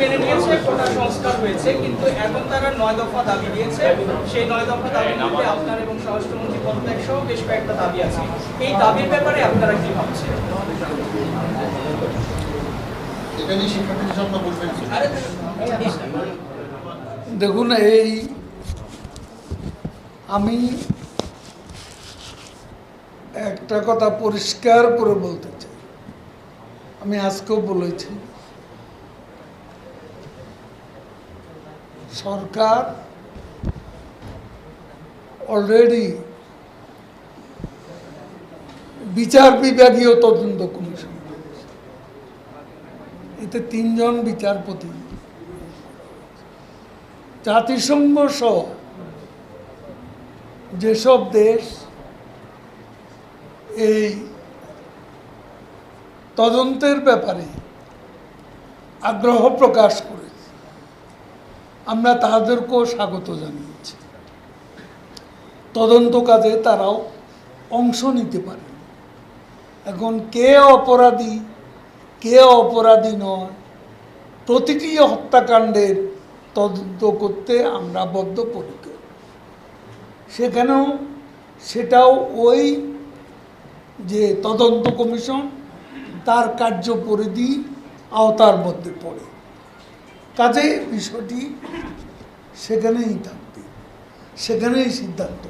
মেনে নিয়েছে কোটা সংস্কার হয়েছে কিন্তু এখন তারা নয় দফা দাবি দিয়েছে। সেই নয় দফা দাবি মধ্যে আপনার এবং স্বরাষ্ট্রমন্ত্রী পদত্যাগ সহ বেশ কয়েকটা দাবি আছে। এই দাবির ব্যাপারে আপনারা কি ভাবছেন? দেখুন এই আমি একটা কথা পরিষ্কার করে বলতে চাই। আমি আজকেও বলেছি সরকার অলরেডি বিচার বিভাগীয় তদন্ত কমিশন এতে তিনজন বিচারপতি। জাতিসংঘ সহ যেসব দেশ এই তদন্তের ব্যাপারে আগ্রহ প্রকাশ করেছে। আমরা তাদেরকেও স্বাগত জানিয়েছি। তদন্ত কাজে তারাও অংশ নিতে পারে। এখন কে অপরাধী কে অপরাধী নয়, প্রতিটি হত্যাকাণ্ডের তদন্ত করতে আমরা বদ্ধপরিকর। সেখানেও সেটাও ওই যে তদন্ত কমিশন, তার কার্যপরিধি আওতার মধ্যে পড়ে। কাজে বিষয়টি সেখানেই থাকবে সেখানেই সিদ্ধান্ত।